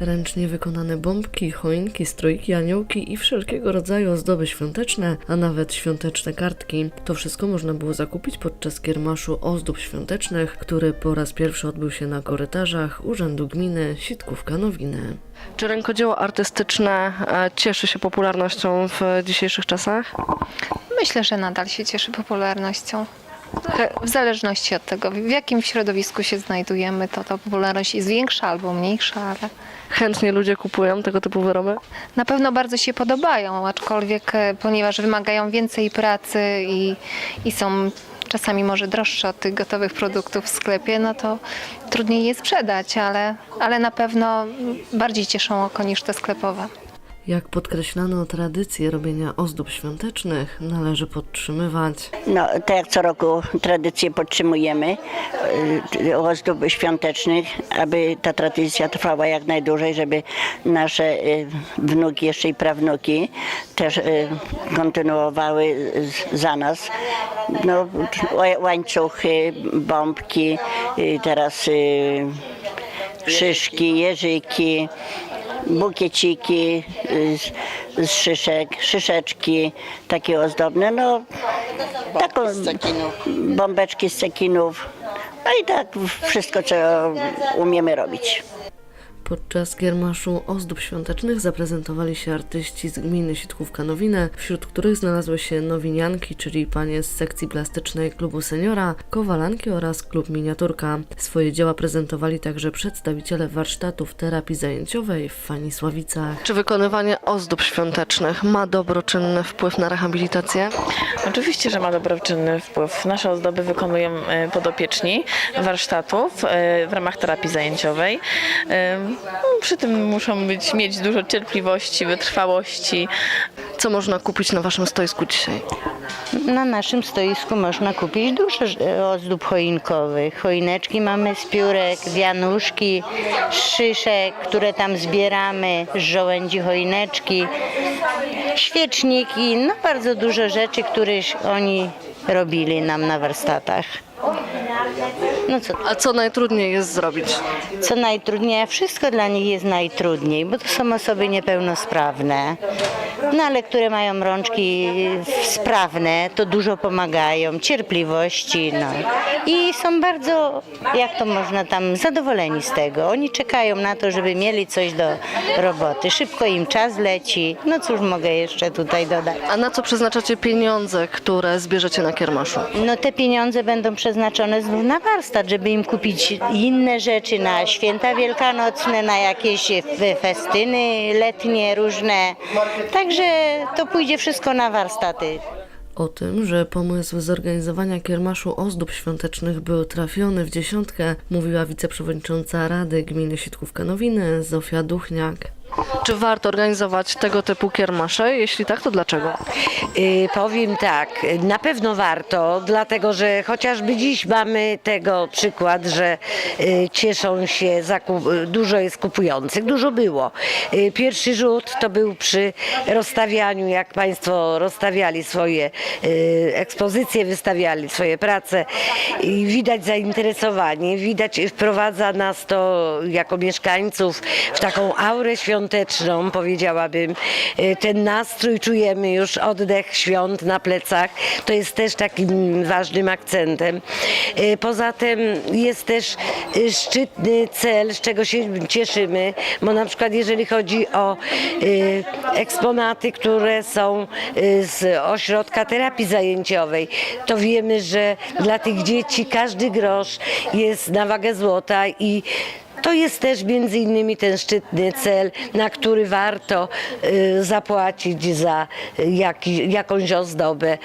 Ręcznie wykonane bombki, choinki, strojki, aniołki i wszelkiego rodzaju ozdoby świąteczne, a nawet świąteczne kartki. To wszystko można było zakupić podczas kiermaszu ozdób świątecznych, który po raz pierwszy odbył się na korytarzach Urzędu Gminy Sitkówka-Nowiny. Czy rękodzieło artystyczne e, cieszy się popularnością w dzisiejszych czasach? Myślę, że nadal się cieszy popularnością. W zależności od tego, w jakim środowisku się znajdujemy, to ta popularność jest większa albo mniejsza, ale Chętnie ludzie kupują tego typu wyroby? na pewno bardzo się podobają, aczkolwiek e, ponieważ wymagają więcej pracy i, i są czasami może droższe od tych gotowych produktów w sklepie, no to trudniej je sprzedać, ale, ale na pewno bardziej cieszą oko niż te sklepowe. Jak podkreślano, tradycję robienia ozdób świątecznych należy podtrzymywać. No, tak jak co roku tradycję podtrzymujemy y, ozdób świątecznych, aby ta tradycja trwała jak najdłużej, żeby nasze y, wnuki, jeszcze i prawnuki też y, kontynuowały za nas. No, ła- łańcuchy, bombki, teraz szyszki, jeżyki, bukieciki z, z szyszek, szyszeczki takie ozdobne, no taką bombeczki z cekinów, no i tak wszystko, co umiemy robić. Podczas kiermaszu ozdób świątecznych zaprezentowali się artyści z gminy Sitkówka-Nowinę, wśród których znalazły się nowinianki, czyli panie z sekcji plastycznej klubu seniora, kowalanki oraz klub miniaturka. Swoje dzieła prezentowali także przedstawiciele warsztatów terapii zajęciowej w Fanisławicach. Czy wykonywanie ozdób świątecznych ma dobroczynny wpływ na rehabilitację? Oczywiście, że ma dobroczynny wpływ. Nasze ozdoby wykonują e, podopieczni warsztatów e, w ramach terapii zajęciowej. No, Przy tym muszą być, mieć dużo cierpliwości, wytrwałości. Co można kupić na waszym stoisku dzisiaj? Na naszym stoisku można kupić dużo ż- ozdób choinkowych. Choineczki mamy z piórek, wianuszki, szyszek, które tam zbieramy, z żołędzi choineczki, świeczniki, no bardzo dużo rzeczy, które oni robili nam na warsztatach. No co, A co najtrudniej jest zrobić? co najtrudniej, wszystko dla nich jest najtrudniej, bo to są osoby niepełnosprawne. No ale które mają rączki sprawne, to dużo pomagają, cierpliwości, no. I są bardzo, jak to można tam, zadowoleni z tego. Oni czekają na to, żeby mieli coś do roboty. Szybko im czas leci. No cóż mogę jeszcze tutaj dodać. A na co przeznaczacie pieniądze, które zbierzecie na kiermaszu? No te pieniądze będą przeznaczone znów na warsztat, żeby im kupić inne rzeczy na święta wielkanocne, na jakieś f- festyny letnie różne. Także to pójdzie wszystko na warsztaty. O tym, że pomysł zorganizowania kiermaszu ozdób świątecznych był trafiony w dziesiątkę, mówiła wiceprzewodnicząca Rady Gminy Sitkówka-Nowiny Zofia Duchniak. Czy warto organizować tego typu kiermasze? Jeśli tak, to dlaczego? Y, Powiem tak, na pewno warto, dlatego że chociażby dziś mamy tego przykład, że y, cieszą się, zakup, dużo jest kupujących, dużo było. Y, Pierwszy rzut to był przy rozstawianiu, jak Państwo rozstawiali swoje y, ekspozycje, wystawiali swoje prace i widać zainteresowanie, widać wprowadza nas to jako mieszkańców w taką aurę świąteczną, powiedziałabym. Y, Ten nastrój czujemy już oddech świąt na plecach. To jest też takim ważnym akcentem. Y, Poza tym jest też y, szczytny cel, z czego się cieszymy, bo na przykład jeżeli chodzi o eksponaty, które są z ośrodka terapii zajęciowej, to wiemy, że dla tych dzieci każdy grosz jest na wagę złota i to jest też między innymi ten szczytny cel, na który warto y, zapłacić za y, jakąś ozdobę.